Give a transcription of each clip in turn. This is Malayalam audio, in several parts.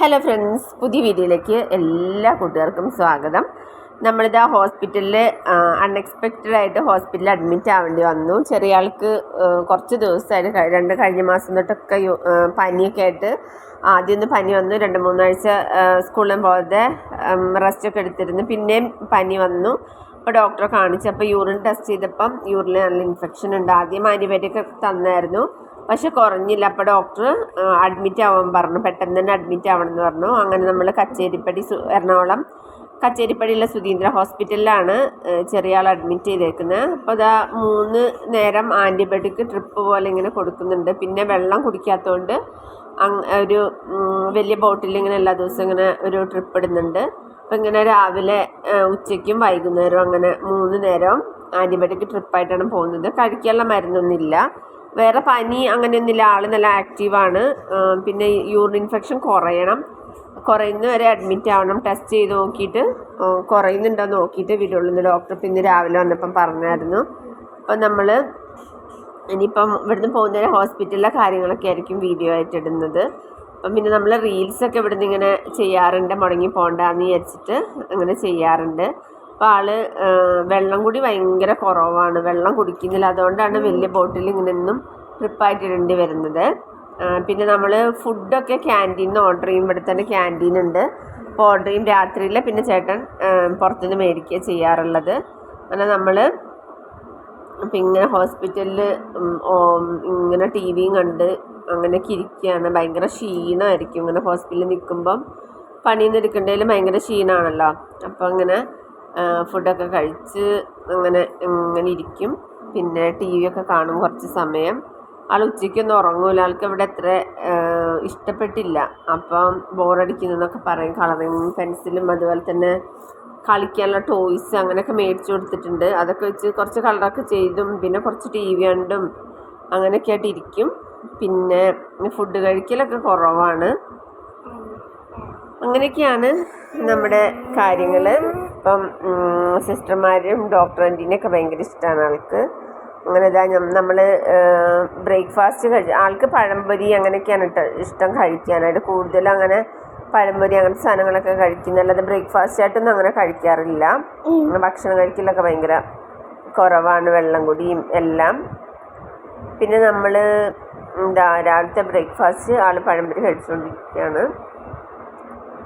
ഹലോ ഫ്രണ്ട്സ് പുതിയ വീഡിയോയിലേക്ക് എല്ലാ കൂട്ടുകാർക്കും സ്വാഗതം. നമ്മളിതാ ഹോസ്പിറ്റലിൽ അൺഎക്സ്പെക്റ്റഡ് ആയിട്ട് ഹോസ്പിറ്റലിൽ അഡ്മിറ്റ് ആവേണ്ടി വന്നു. ചെറിയ ആൾക്ക് കുറച്ച് ദിവസമായിട്ട് രണ്ട് കഴിഞ്ഞ മാസം തൊട്ടൊക്കെ പനിയൊക്കെ ആയിട്ട് ആദ്യം ഒന്ന് പനി വന്നു. രണ്ട് മൂന്നാഴ്ച സ്കൂളിൽ പോകാതെ റെസ്റ്റ് ഒക്കെ എടുത്തിരുന്നു. പിന്നെയും പനി വന്നു. അപ്പോൾ ഡോക്ടറെ കാണിച്ചപ്പോൾ യൂറിൻ ടെസ്റ്റ് ചെയ്തപ്പം യൂറിനിൽ നല്ല ഇൻഫെക്ഷൻ ഉണ്ട്. ആദ്യം ആന്റിബയോട്ടിക് തന്നായിരുന്നു. പക്ഷെ കുറഞ്ഞില്ല. അപ്പോൾ ഡോക്ടർ അഡ്മിറ്റ് ആവാൻ പറഞ്ഞു. പെട്ടെന്ന് തന്നെ അഡ്മിറ്റ് ആവണം എന്ന് പറഞ്ഞു. അങ്ങനെ നമ്മൾ കച്ചേരിപ്പടി എറണാകുളം കച്ചേരിപ്പടിയിലെ സുധീന്ദ്ര ഹോസ്പിറ്റലിലാണ് ചെറിയ ആൾ അഡ്മിറ്റ് ചെയ്തേക്കുന്നത് അപ്പോൾ അതാ മൂന്ന് നേരം ആന്റിബയോട്ടിക് ട്രിപ്പ് പോലെ ഇങ്ങനെ കൊടുക്കുന്നുണ്ട്. പിന്നെ വെള്ളം കുടിക്കാത്തതുകൊണ്ട് ഒരു വലിയ ബോട്ടിൽ ഇങ്ങനെ എല്ലാ ദിവസവും ഇങ്ങനെ ഒരു ട്രിപ്പ് ഇടുന്നുണ്ട്. അപ്പോൾ ഇങ്ങനെ രാവിലെ ഉച്ചയ്ക്കും വൈകുന്നേരവും അങ്ങനെ മൂന്ന് നേരം ആന്റിബയോട്ടിക് ട്രിപ്പായിട്ടാണ് പോകുന്നത്. കഴിക്കാനുള്ള മരുന്നൊന്നുമില്ല. വേറെ പനി അങ്ങനെയൊന്നുമില്ല. ആൾ നല്ല ആക്റ്റീവാണ് പിന്നെ യൂറിൻ ഇൻഫെക്ഷൻ കുറയണം. കുറയുന്ന വരെ അഡ്മിറ്റ് ആവണം. ടെസ്റ്റ് ചെയ്ത് നോക്കിയിട്ട് കുറയുന്നുണ്ടോ നോക്കിയിട്ട് വിടുള്ളൂ ഡോക്ടർ പിന്നെ രാവിലെ വന്നപ്പം പറഞ്ഞായിരുന്നു. അപ്പം നമ്മൾ ഇനിയിപ്പം ഇവിടുന്ന് പോകുന്നവരെ ഹോസ്പിറ്റലിലെ കാര്യങ്ങളൊക്കെ ആയിരിക്കും വീഡിയോ ആയിട്ട് ഇടുന്നത്. അപ്പം പിന്നെ നമ്മൾ റീൽസൊക്കെ ഇവിടുന്ന് ഇങ്ങനെ ചെയ്യാറുണ്ട്. മുടങ്ങി പോകണ്ടെന്ന് വിചാരിച്ചിട്ട് അങ്ങനെ ചെയ്യാറുണ്ട്. അപ്പോൾ ആൾ വെള്ളം കൂടി ഭയങ്കര കുറവാണ്. വെള്ളം കുടിക്കുന്നില്ല. അതുകൊണ്ടാണ് വലിയ ബോട്ടിൽ ഇങ്ങനെ ഒന്നും ട്രിപ്പായിട്ടിടേണ്ടി വരുന്നത്. പിന്നെ നമ്മൾ ഫുഡൊക്കെ ക്യാന്റീനിൽ നിന്ന് ഓർഡർ ചെയ്യുമ്പോൾ ഇവിടെ തന്നെ ക്യാന്റീൻ ഉണ്ട്. അപ്പോൾ ഓർഡർ ചെയ്യും രാത്രിയിൽ പിന്നെ ചേട്ടൻ പുറത്തുനിന്ന് മേടിക്കുക ചെയ്യാറുള്ളത്. അങ്ങനെ നമ്മൾ അപ്പം ഇങ്ങനെ ഹോസ്പിറ്റലിൽ ഇങ്ങനെ ടി വിയും കണ്ട് അങ്ങനെയൊക്കെ ഇരിക്കുകയാണ് ഭയങ്കര ക്ഷീണമായിരിക്കും ഇങ്ങനെ ഹോസ്പിറ്റലിൽ നിൽക്കുമ്പം പണിയിൽ നിന്ന് എടുക്കേണ്ടതിൽ ഭയങ്കര ക്ഷീണമാണല്ലോ അപ്പോൾ അങ്ങനെ ഫുഡൊക്കെ കഴിച്ച് അങ്ങനെ ഇങ്ങനെ ഇരിക്കും. പിന്നെ ടി വി ഒക്കെ കാണും കുറച്ച് സമയം. ആൾ ഉച്ചയ്ക്കൊന്നും ഉറങ്ങൂല. ആൾക്ക് ഇവിടെ അത്ര ഇഷ്ടപ്പെട്ടില്ല. അപ്പം ബോറടിക്കുന്നതെന്നൊക്കെ പറയും. കളറിങ് പെൻസിലും അതുപോലെ തന്നെ കളിക്കാനുള്ള ടോയ്സ് അങ്ങനെയൊക്കെ മേടിച്ചു കൊടുത്തിട്ടുണ്ട്. അതൊക്കെ വെച്ച് കുറച്ച് കളറൊക്കെ ചെയ്തും പിന്നെ കുറച്ച് ടി വി കണ്ടും അങ്ങനെയൊക്കെ ആയിട്ട് ഇരിക്കും. പിന്നെ ഫുഡ് കഴിക്കലൊക്കെ കുറവാണ്. അങ്ങനെയൊക്കെയാണ് നമ്മുടെ കാര്യങ്ങൾ ഇപ്പം സിസ്റ്റർമാരും ഡോക്ടർ ആന്റീനെയൊക്കെ ഭയങ്കര ഇഷ്ടമാണ് ആൾക്ക്. അങ്ങനെ ഇതാ നമ്മൾ ബ്രേക്ക്ഫാസ്റ്റ് കഴിച്ച് ആൾക്ക് പഴംപൊരി അങ്ങനെയൊക്കെയാണ് കേട്ടോ ഇഷ്ടം കഴിക്കാനായിട്ട്. കൂടുതലും അങ്ങനെ പഴംപൊരി അങ്ങനത്തെ സാധനങ്ങളൊക്കെ കഴിക്കുന്ന അല്ലാതെ ബ്രേക്ക്ഫാസ്റ്റ് ആയിട്ടൊന്നും അങ്ങനെ കഴിക്കാറില്ല. ഭക്ഷണം കഴിക്കലൊക്കെ ഭയങ്കര കുറവാണ് വെള്ളം കുടിയും എല്ലാം. പിന്നെ നമ്മൾ എന്താ രാവിലത്തെ ബ്രേക്ക്ഫാസ്റ്റ് ആൾ പഴംപൊരി കഴിച്ചുകൊണ്ടിരിക്കുകയാണ്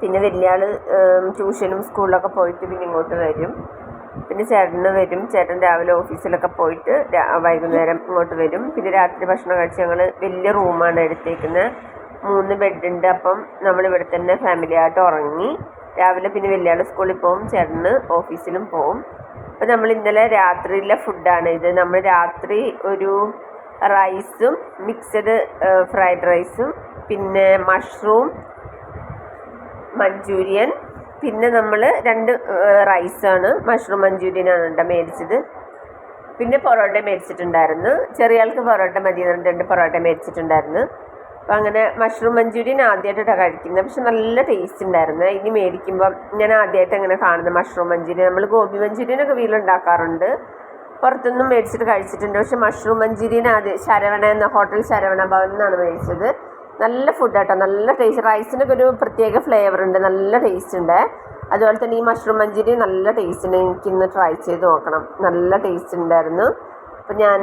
പിന്നെ വലിയ ആൾ ട്യൂഷനും സ്കൂളിലൊക്കെ പോയിട്ട് പിന്നെ ഇങ്ങോട്ട് വരും. പിന്നെ ചേട്ടന് വരും. ചേട്ടൻ രാവിലെ ഓഫീസിലൊക്കെ പോയിട്ട് വൈകുന്നേരം ഇങ്ങോട്ട് വരും. പിന്നെ രാത്രി ഭക്ഷണം കഴിച്ച് ഞങ്ങൾ വലിയ റൂമാണ് എടുത്തേക്കുന്നത് മൂന്ന് ബെഡുണ്ട്. അപ്പം നമ്മൾ ഇവിടെ തന്നെ ഫാമിലി ആയിട്ട് ഉറങ്ങി. രാവിലെ പിന്നെ വലിയ ആൾ സ്കൂളിൽ പോകും ചേട്ടന് ഓഫീസിലും പോകും അപ്പം നമ്മൾ ഇന്നലെ രാത്രിയിലെ ഫുഡാണ് ഇത്. നമ്മൾ രാത്രി ഒരു റൈസും മിക്സഡ് ഫ്രൈഡ് റൈസും പിന്നെ മഷ്റൂം മഞ്ചൂരിയൻ. പിന്നെ നമ്മൾ രണ്ട് റൈസാണ്. മഷ്റൂം മഞ്ചൂരിയനാണ് കേട്ടോ മേടിച്ചത്. പിന്നെ പൊറോട്ട മേടിച്ചിട്ടുണ്ടായിരുന്നു. ചെറിയ ആൾക്ക് പൊറോട്ട മതി രണ്ട് പൊറോട്ട മേടിച്ചിട്ടുണ്ടായിരുന്നു. അപ്പോൾ അങ്ങനെ മഷ്റൂം മഞ്ചൂരിയൻ ആദ്യമായിട്ടാണ് കഴിക്കുന്നത് പക്ഷെ നല്ല ടേസ്റ്റ് ഉണ്ടായിരുന്നു. ഇനി മേടിക്കുമ്പോൾ ഞാൻ ആദ്യമായിട്ട് അങ്ങനെ കാണുന്നത് മഷ്റൂം മഞ്ചൂരിയൻ. നമ്മൾ ഗോപി മഞ്ചൂരിയനൊക്കെ വീട്ടിലുണ്ടാക്കാറുണ്ട് പുറത്തുനിന്നും മേടിച്ചിട്ട് കഴിച്ചിട്ടുണ്ട്. പക്ഷെ മഷ്റൂം മഞ്ചൂരിയൻ ആദ്യം ശരവണ എന്ന ഹോട്ടൽ ശരവണ ഭവൻ എന്നാണ് മേടിച്ചത്. നല്ല ഫുഡ് കേട്ടോ നല്ല ടേസ്റ്റ് റൈസിനൊക്കെ ഒരു പ്രത്യേക ഫ്ലേവർ ഉണ്ട്. നല്ല ടേസ്റ്റ് ഉണ്ട്. അതുപോലെ തന്നെ ഈ മഷ്റൂം മഞ്ചൂരി നല്ല ടേസ്റ്റ് ഉണ്ട്. എനിക്കിന്ന് ട്രൈ ചെയ്ത് നോക്കണം. നല്ല ടേസ്റ്റ് ഉണ്ടായിരുന്നു. അപ്പം ഞാൻ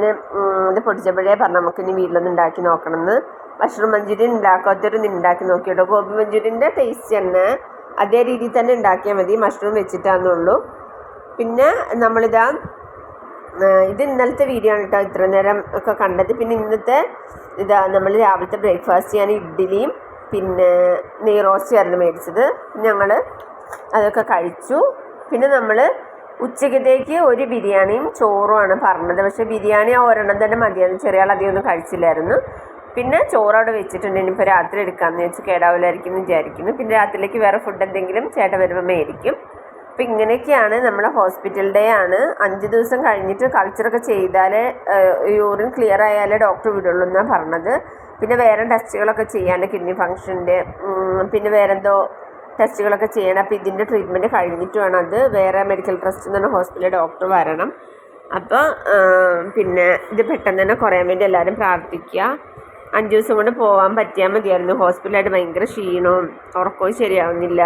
ഇത് പൊടിച്ചപ്പോഴേ പറഞ്ഞു നമുക്ക് ഇനി വീട്ടിലൊന്ന് ഉണ്ടാക്കി നോക്കണം എന്ന് മഷ്റൂം മഞ്ചൂരിയൻ ഉണ്ടാക്കാത്തവരൊന്ന് ഉണ്ടാക്കി നോക്കിയോട്ടോ. ഗോബി മഞ്ചൂരിന്റെ ടേസ്റ്റ് തന്നെ. അതേ രീതിയിൽ തന്നെ ഉണ്ടാക്കിയാൽ മതി. മഷ്റൂം വെച്ചിട്ടാണെന്നുള്ളൂ പിന്നെ നമ്മളിതാ ഇത് ഇന്നലത്തെ വീഡിയോ ആണ് കേട്ടോ ഇത്ര നേരം ഒക്കെ കണ്ടത്. പിന്നെ ഇന്നത്തെ ഇതാ നമ്മൾ രാവിലത്തെ ബ്രേക്ക്ഫാസ്റ്റ് ഞാൻ ഇഡ്ഡലിയും പിന്നെ നെയ്റോസ്റ്റുമായിരുന്നു മേടിച്ചത്. ഞങ്ങൾ അതൊക്കെ കഴിച്ചു. പിന്നെ നമ്മൾ ഉച്ചക്കത്തേക്ക് ഒരു ബിരിയാണിയും ചോറുമാണ് പറഞ്ഞത്. പക്ഷേ ബിരിയാണി ആ ഒരെണ്ണം തന്നെ മതിയായിരുന്നു. ചെറിയ ആൾ അധികം ഒന്നും കഴിച്ചില്ലായിരുന്നു. പിന്നെ ചോറ് അവിടെ വെച്ചിട്ടുണ്ട്. ഇനിയിപ്പോൾ രാത്രി എടുക്കാമെന്ന് വെച്ച് കേടാവില്ലായിരിക്കും എന്ന് വിചാരിക്കുന്നു. പിന്നെ രാത്രിയിലേക്ക് വേറെ ഫുഡ് എന്തെങ്കിലും ചേട്ടൻ വരുമ്പോൾ മേടിക്കും. അപ്പം ഇങ്ങനെയൊക്കെയാണ് നമ്മുടെ ഹോസ്പിറ്റൽ ഡേ ആണ്. അഞ്ച് ദിവസം കഴിഞ്ഞിട്ട് കൾച്ചറൊക്കെ ചെയ്താലേ യൂറിൻ ക്ലിയർ ആയാലേ ഡോക്ടർ വിടുള്ളൂ എന്നാണ് പറഞ്ഞത്. പിന്നെ വേറെ ടെസ്റ്റുകളൊക്കെ ചെയ്യാണ്ട് കിഡ്നി ഫങ്ഷന്റെ പിന്നെ വേറെന്തോ ടെസ്റ്റുകളൊക്കെ ചെയ്യണം. അപ്പോൾ ഇതിന്റെ ട്രീറ്റ്മെന്റ് കഴിഞ്ഞിട്ട് വേണം അത്. വേറെ മെഡിക്കൽ ട്രസ്റ്റ് എന്ന് പറഞ്ഞ ഹോസ്പിറ്റലിൽ ഡോക്ടർ വരണം. അപ്പോൾ പിന്നെ ഇത് പെട്ടെന്ന് തന്നെ കുറയാൻ വേണ്ടി എല്ലാവരും പ്രാർത്ഥിക്കുക. അഞ്ച് ദിവസം കൊണ്ട് പോകാൻ പറ്റിയാൽ മതിയായിരുന്നു. ഹോസ്പിറ്റലായിട്ട് ഭയങ്കര ക്ഷീണവും ഉറക്കവും ശരിയാവുന്നില്ല.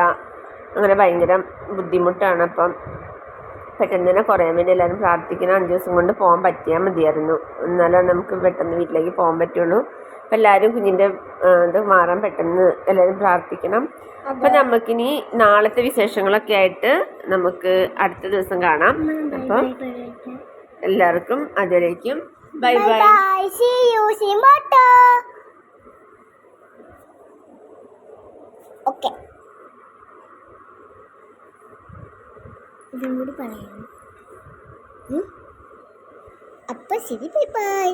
അങ്ങനെ ഭയങ്കര ബുദ്ധിമുട്ടാണ്. അപ്പം പെട്ടെന്ന് തന്നെ കുറയാൻ വേണ്ടി എല്ലാവരും പ്രാർത്ഥിക്കണം അഞ്ച് ദിവസം കൊണ്ട് പോകാൻ പറ്റിയാൽ മതിയായിരുന്നു. എന്നാലാണ് നമുക്ക് പെട്ടെന്ന് വീട്ടിലേക്ക് പോകാൻ പറ്റുള്ളൂ. അപ്പം എല്ലാവരും കുഞ്ഞിന്റെ ഇത് മാറാൻ പെട്ടെന്ന് എല്ലാവരും പ്രാർത്ഥിക്കണം. അപ്പം നമുക്കിനി നാളത്തെ വിശേഷങ്ങളൊക്കെ ആയിട്ട് നമുക്ക് അടുത്ത ദിവസം കാണാം. അപ്പം എല്ലാവർക്കും അതുവരേക്കും. Bye bye. See you see okay ഇതും കൂടി പറയാം അപ്പം അപ്പൊ ശരി ബൈ ബൈ